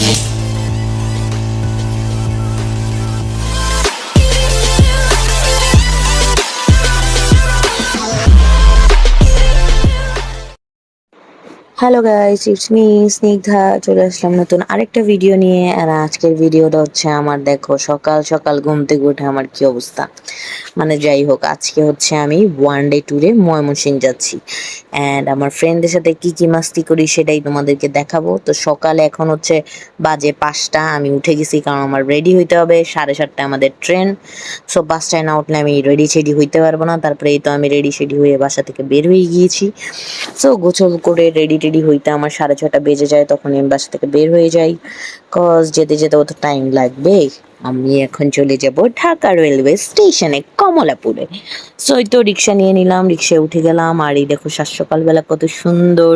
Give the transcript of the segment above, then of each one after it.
Thank you. Hello guys it's me Snigdha চলে আসলাম নতুন আরেকটা ভিডিও নিয়ে, আর আজকের ভিডিওটা হচ্ছে আমার, দেখো, সকাল সকাল ঘুম থেকে উঠে আমার কি অবস্থা? মানে যাই হোক, আজকে হচ্ছে আমি ওয়ান ডে ট্যুরে ময়মনসিং যাচ্ছি। অ্যান্ড আমার ফ্রেন্ডের সাথে কি কি মাস্তি করি সেটাই তোমাদেরকে দেখাবো। তো সকালে এখন হচ্ছে বাজে পাঁচটা, আমি উঠে গেছি কারণ আমার রেডি হইতে হবে, সাড়ে সাতটায় আমাদের ট্রেন সো পাঁচটায় না উঠলে আমি রেডি শেডি হইতে পারব না, তারপরে এই তো আমি রেডি শেডি হয়ে বাসা থেকে বের হয়ে গিয়েছি। সো গোছল করে রেডি টেডি হইতে আমার সাড়ে ছটা বেজে যায়, তখন আমি বাসা থেকে বের হয়ে যাই। কজ যেতে যেতে অত টাইম লাগবে। আমি এখন চলে যাব ঢাকা রেলওয়ে স্টেশনে কমলাপুরে। সো তো রিক্সা নিয়ে নিলাম, রিক্সায় উঠে গেলাম। আর এই দেখো সকালবেলা কত সুন্দর,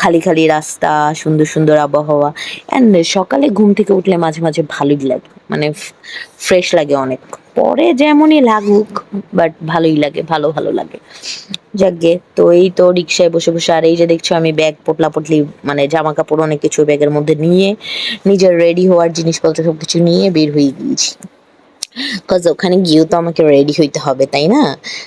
খালি খালি রাস্তা, সুন্দর সুন্দর আবহাওয়া। অ্যান্ড সকালে ঘুম থেকে উঠলে মাঝে মাঝে ভালোই লাগে মানে ফ্রেশ লাগে অনেক। পরে যেমনই লাগুক বাট ভালোই লাগে, ভালো ভালো লাগে। যাকগে, তো এই তো রিক্সায় বসে বসে, আর এই যে দেখছ আমি ব্যাগ পোটলা পটলি মানে জামা কাপড় অনেক কিছু ব্যাগের মধ্যে নিয়ে, নিজের রেডি হওয়ার জিনিসপত্র সব কিছু নিয়ে বের হয়ে গিয়েছি। কজ ওখানে গিয়েও তো আমাকে রেডি হইতে হবে, তাই না?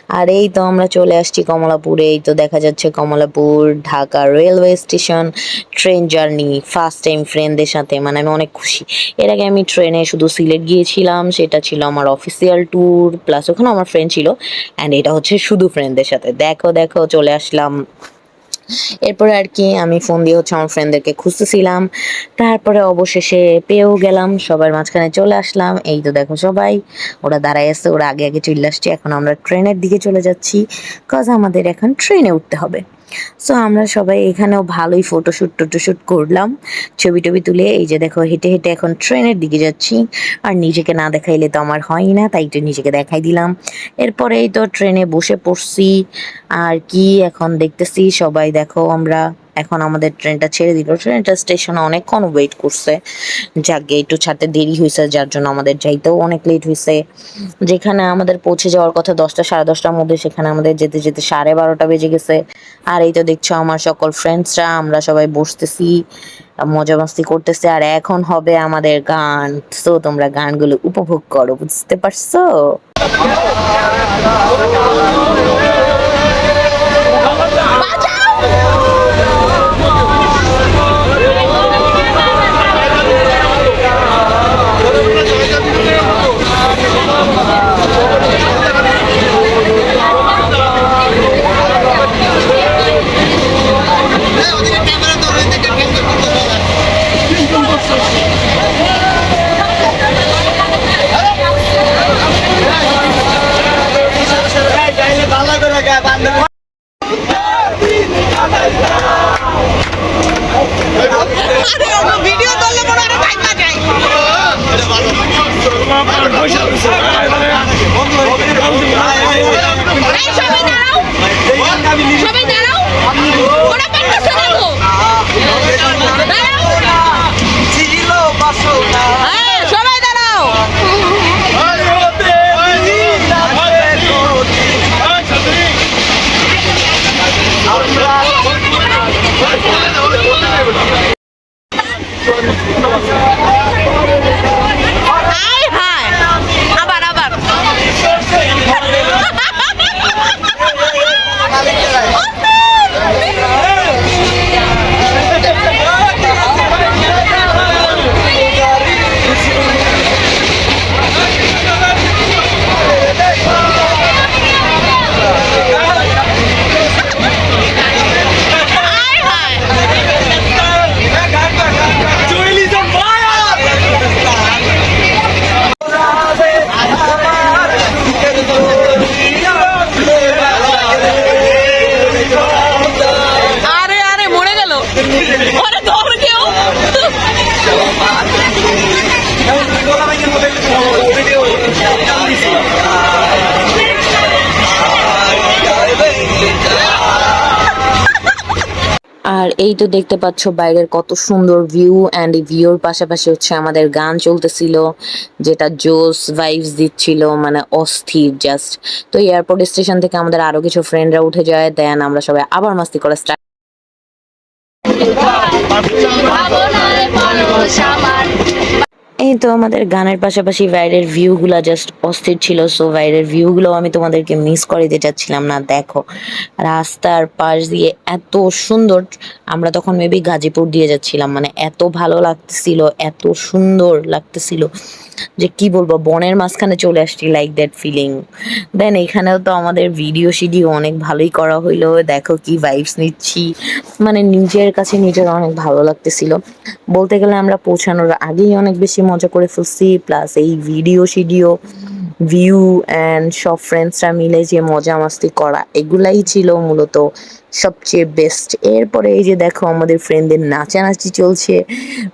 আর এই তো আমরা চলে আসছি কমলাপুরে। এই তো দেখা যাচ্ছে Kamalapur, Dhaka railway station train journey first time ফ্রেন্ডদের সাথে। মানে আমি অনেক খুশি। এর আগে আমি ট্রেনে শুধু সিলেট গিয়েছিলাম, সেটা ছিল আমার অফিসিয়াল ট্যুর প্লাস ওখানে আমার ফ্রেন্ড ছিল। অ্যান্ড এটা হচ্ছে শুধু ফ্রেন্ডদের সাথে। দেখো দেখো, চলে আসলাম। এরপরে আর কি আমি ফোন দিয়ে হচ্ছে আমার ফ্রেন্ডদেরকে খুঁজতেছিলাম। তারপরে অবশেষে পেয়েও গেলাম, সবার মাঝখানে চলে আসলাম। এই তো দেখো সবাই, ওরা দাঁড়ায় আসছে ওরা আগে আগে চলে আসছে, এখন আমরা ট্রেনের দিকে চলে যাচ্ছি। কজ আমাদের এখন ট্রেনে উঠতে হবে। সো আমরা সবাই এখানেও ভালোই ফটোশ্যুট টোটোশ্যুট করলাম। ছবি টবি তুলে এই যে দেখো, হেঁটে হেঁটে এখন ট্রেনের দিকে যাচ্ছি। আর নিজেকে না দেখাইলে তো আমার হয় না, তাই তো নিজেকে দেখাই দিলাম। এরপরেই তো ট্রেনে বসে পড়ছি। আর কি এখন দেখতেছি, সবাই দেখো, আমরা এখন আমাদের ট্রেনটা ছেড়ে দিল। ট্রেনটা স্টেশনে অনেকক্ষণ ওয়েট করছে। যাকে, একটু ছাড়তে দেরি হয়েছে, যার জন্য আমাদের যাইতেও অনেক লেট হয়েছে। যেখানে আমাদের পৌঁছে যাওয়ার কথা দশটা, সাড়ে দশটার মধ্যে সেখানে আমাদের যেতে যেতে সাড়ে বারোটা বেজে গেছে। আর এই তো দেখছ আমার সকল ফ্রেন্ডসরা আমরা সবাই বসতেছি, মজা মাস্তি করতেছে। আর এখন হবে আমাদের গান। তো তোমরা গানগুলো উপভোগ করো, বুঝতে পারছ? এই তো দেখতে পাচ্ছ বাইরের কত সুন্দর ভিউ অ্যান্ড এই ভিউর পাশাপাশি হচ্ছে আমাদের গান চলতেছিল, যেটা জোস ভাইভস দিচ্ছিল মানে অস্থির জাস্ট তো এয়ারপোর্ট স্টেশন থেকে আমাদের আরও কিছু ফ্রেন্ডরা উঠে যায় দেন আমরা সবাই আবার মাস্তি করা স্টার্ট এই তো আমাদের গানের পাশাপাশি বাইরের ভিউগুলো জাস্ট অস্থির ছিল সো বাইরের ভিউগুলো আমি তোমাদেরকে মিস করে দিতে চাচ্ছিলাম না, দেখো। রাস্তার পাশ দিয়ে এত সুন্দর, আমরা তখন মেবি গাজীপুর দিয়ে যাচ্ছিলাম মানে এত ভালো লাগতেছিল, এত সুন্দর লাগতেছিল, যে কি বলব, বনের মাঝখানে চলে আসছি লাইক দ্যাট ফিলিং দেন এখানেও তো আমাদের ভিডিও সিডিও অনেক ভালোই করা হইল, দেখো কি ভাইবস নিচ্ছি। মানে নিজের কাছে নিজের অনেক ভালো লাগতেছিল। বলতে গেলে আমরা পৌঁছানোর আগেই অনেক বেশি মজা করে ফেলছি প্লাস এই ভিডিও সিডিও ভিউ অ্যান্ড সব ফ্রেন্ডসরা মিলে যে মজা মাস্তি করা এগুলাই ছিল মূলত সবচেয়ে বেস্ট এরপরে এই যে দেখো আমাদের ফ্রেন্ডদের নাচানাচি চলছে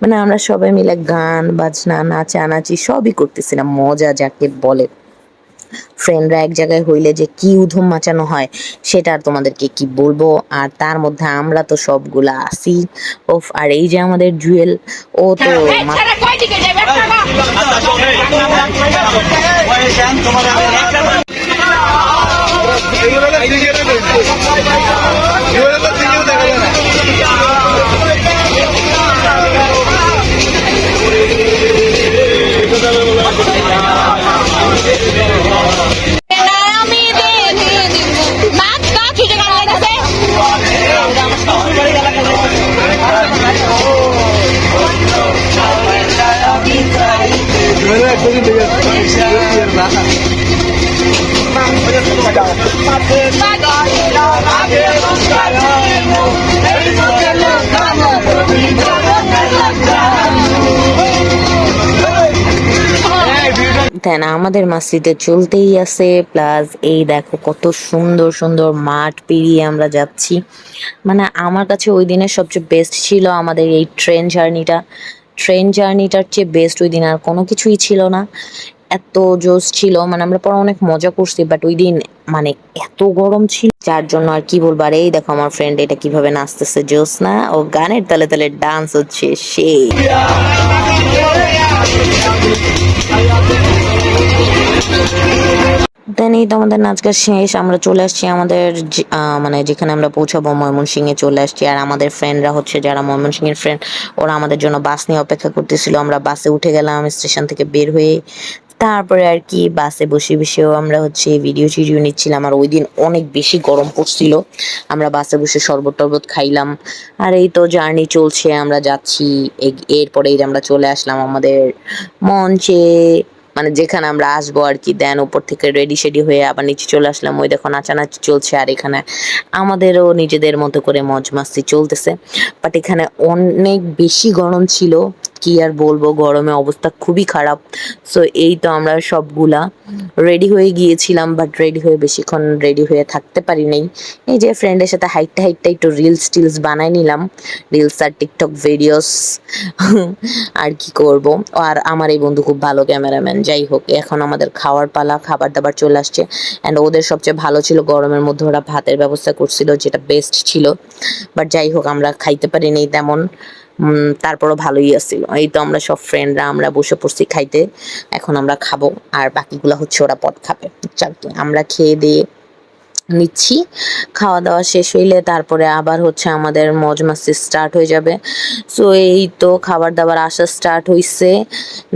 মানে আমরা সবাই মিলে গান বাজনা নাচানাচি সবই করতেছিলাম মজা যাকে বলে। ফ্রেন্ডরা এক জায়গায় হইলে যে কি উধুম মাচানো হয় সেটা আর তোমাদেরকে কি বলব? আর তার মধ্যে আমরা তো সবগুলা আসি ওফ আর এই যে আমাদের জুয়েল ও তো এই মা- ছেলে কয় দিকে যাবে একটা না আমি দেখে দিব নাচ নাচ ছুটে গান লাগাছে দেন আমাদের মাসিতে চলতেই আছে, প্লাস এই দেখো কত সুন্দর সুন্দর মাঠ পেরিয়ে আমরা যাচ্ছি। মানে আমার কাছে ওই দিনের সবচেয়ে বেস্ট ছিল আমাদের এই ট্রেন জার্নিটা ট্রেন জার্নিটার চেয়ে বেস্ট ওই দিন আর কোনো কিছুই ছিল না। এত জোস ছিল মানে আমরা পরে অনেক মজা করছি বাট ওই দিন মানে এত গরম ছিল। যার জন্য আর কি বলব, আর এই দেখো আমার ফ্রেন্ড এটা কীভাবে নাচতেছে জোস না? ও গানের তালে তালে ডান্স হচ্ছে, সেই। দেন এই তো আমাদের নাচ গান শেষ, আমরা চলে আসছি আমাদের মানে যেখানে আমরা পৌঁছাবো ময়মনসিংহে চলে আসছি। আর আমাদের ফ্রেন্ডরা হচ্ছে যারা ময়মনসিংহের ফ্রেন্ড ওরা আমাদের জন্য বাস নিয়ে অপেক্ষা করতেছিল। আমরা বাসে উঠে গেলাম স্টেশন থেকে বের হয়ে তারপরে আর কি বাসে বসে বসেও আমরা হচ্ছে ভিডিও টিডিও নিচ্ছিলাম। আর ওই দিন অনেক বেশি গরম পড়ছিল। আমরা বাসে বসে শরবত টরবত খাইলাম। আর এই তো জার্নি চলছে, আমরা যাচ্ছি। এরপরেই আমরা চলে আসলাম আমাদের মঞ্চে। মানে যেখানে আমরা আসব আর কি দেন উপর থেকে রেডি সেডি হয়ে আবার নিচে চলে আসলাম। ওই দেখো নাচানাচি চলছে আর এখানে আমাদেরও নিজেদের মতো করে মজ মাস্তি চলতেছে। বাট এখানে অনেক বেশি গরম ছিল। কি আর বলব, গরমে অবস্থা খুবই খারাপ। সো এই তো আমরা সবগুলা রেডি হয়ে গিয়েছিলাম বাট রেডি হয়ে বেশিক্ষণ রেডি হয়ে থাকতে পারি নাই। এই যে ফ্রেন্ডের সাথে হাইটটা হাইটটা একটু রিলস টিলস বানাই নিলাম রিলস আর টিকটক ভিডিওস আর কি করব? আর আমার এই বন্ধু খুব ভালো ক্যামেরাম্যান যাই হোক, এখন আমাদের খাওয়ার পালা, খাবার দাবার চলে আসছে। অ্যান্ড ওদের সবচেয়ে ভালো ছিল গরমের মধ্যে ওরা ভাতের ব্যবস্থা করছিল, যেটা বেস্ট ছিল। বাট যাই হোক, আমরা খাইতে পারিনি তেমন। তারপরও ভালোই আসছিল এই তো আমরা সব ফ্রেন্ডরা আমরা বসে পড়ছি খাইতে। এখন আমরা খাব, আর বাকিগুলো হচ্ছে ওরা পট খাবে। আমরা খেয়ে দিয়ে নিচ্ছি। খাওয়া দাওয়া শেষ হইলে তারপরে আবার হচ্ছে আমাদের মজ মাস্তি স্টার্ট হয়ে যাবে। সো এই তো খাবার দাবার আসা স্টার্ট হইছে।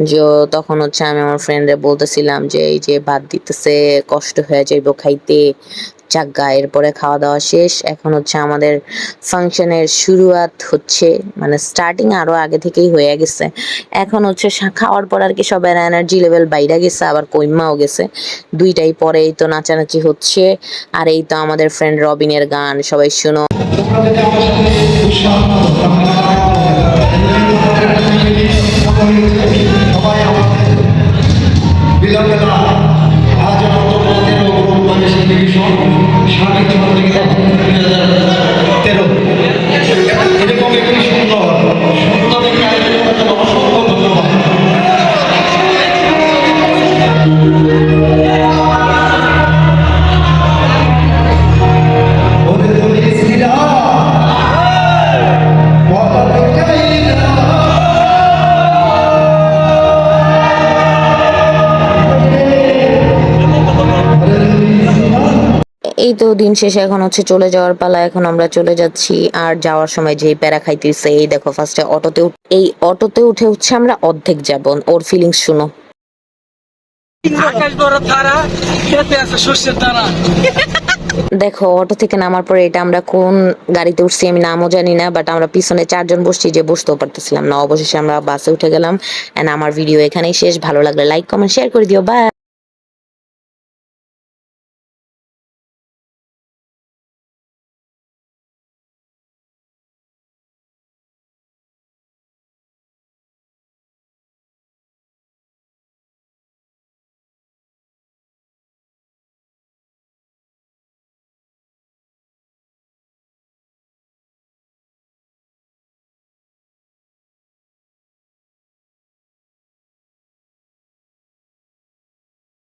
যে, তখন হচ্ছে আমি আমার ফ্রেন্ডে বলতেছিলাম যে, এই যে ভাত দিতেছে, কষ্ট হয়ে যাইব খাইতে। চাগা এরপরে খাওয়া দাওয়া শেষ। এখন হচ্ছে আমাদের ফাংশনের শুরুয়াত হচ্ছে মানে স্টার্টিং আরও আগে থেকেই হয়ে গেছে। এখন হচ্ছে খাওয়ার পর আর কি সবার এনার্জি লেভেল বাইরে গেছে, আবার কইমাও গেছে। দুইটাই পরে এই তো নাচানাচি হচ্ছে। আর এই তো আমাদের ফ্রেন্ড রবিনের গান, সবাই শুনো। তো দিন শেষে এখন হচ্ছে চলে যাওয়ার পালা, এখন আমরা চলে যাচ্ছি আর যাওয়ার সময় যেই প্যারা খাইতেছে, এই দেখো ফার্স্টে অটোতে এই অটোতে উঠে হচ্ছে আমরা অর্ধেক যাব। ওর ফিলিংস শুনো। দেখো, অটো থেকে নামার পরে এটা আমরা কোন গাড়িতে উঠছি আমি নামও জানি না বাট আমরা পিছনে চারজন বসছি যে বসতেও পারতেছিলাম না। অবশেষে আমরা বাসে উঠে গেলাম এন্ড আমার ভিডিও এখানেই শেষ। ভালো লাগলে লাইক কমেন্ট শেয়ার করে দিও। বাই